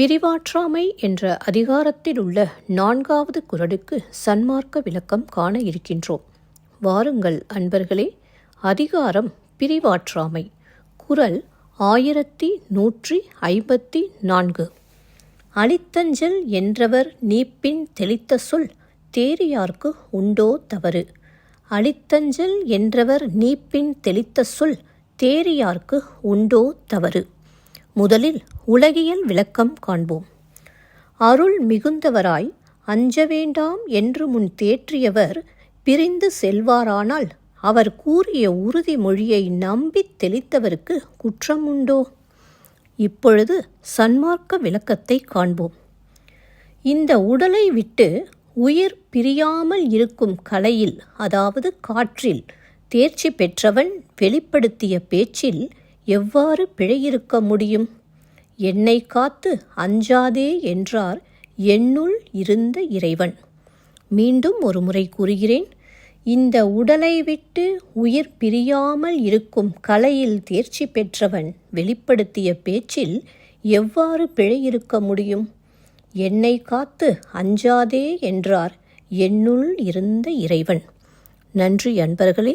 பிரிவாற்றாமை என்ற அதிகாரத்தில் உள்ள நான்காவது குரலுக்கு சன்மார்க்க விளக்கம் காண இருக்கின்றோம். வாருங்கள் அன்பர்களே அதிகாரம் பிரிவாற்றாமை குரல் ஆயிரத்தி நூற்றி ஐம்பத்தி நான்கு. அளித்தஞ்சல் என்றவர் நீப்பின் தெளித்த சொல் தேரியார்க்கு உண்டோ தவறு. அளித்தஞ்சல் என்றவர் நீப்பின் தெளித்த சொல் தேரியார்க்கு உண்டோ தவறு. முதலில் உலகியல் விளக்கம் காண்போம். அருள் மிகுந்தவராய் அஞ்ச வேண்டாம் என்று முன் தேற்றியவர் பிரிந்து செல்வாரானால் அவர் கூறிய உறுதிமொழியை நம்பித் தெளித்தவருக்கு குற்றம் உண்டோ இப்பொழுது சன்மார்க்க விளக்கத்தை காண்போம். இந்த உடலை விட்டு உயிர் பிரியாமல் இருக்கும் கலையில் அதாவது காற்றில் தேர்ச்சி பெற்றவன் வெளிப்படுத்திய பேச்சில் எவ்வாறு பிழையிருக்க முடியும்? என்னை காத்து அஞ்சாதே என்றார் என்னுள் இருந்த இறைவன். மீண்டும் ஒரு முறை கூறுகிறேன் இந்த உடலை விட்டு உயிர் பிரியாமல் இருக்கும் கலையில் தேர்ச்சி பெற்றவன் வெளிப்படுத்திய பேச்சில் எவ்வாறு பிழை இருக்க முடியும்? என்னை காத்து அஞ்சாதே என்றார் என்னுள் இருந்த இறைவன். நன்றி அன்பர்களே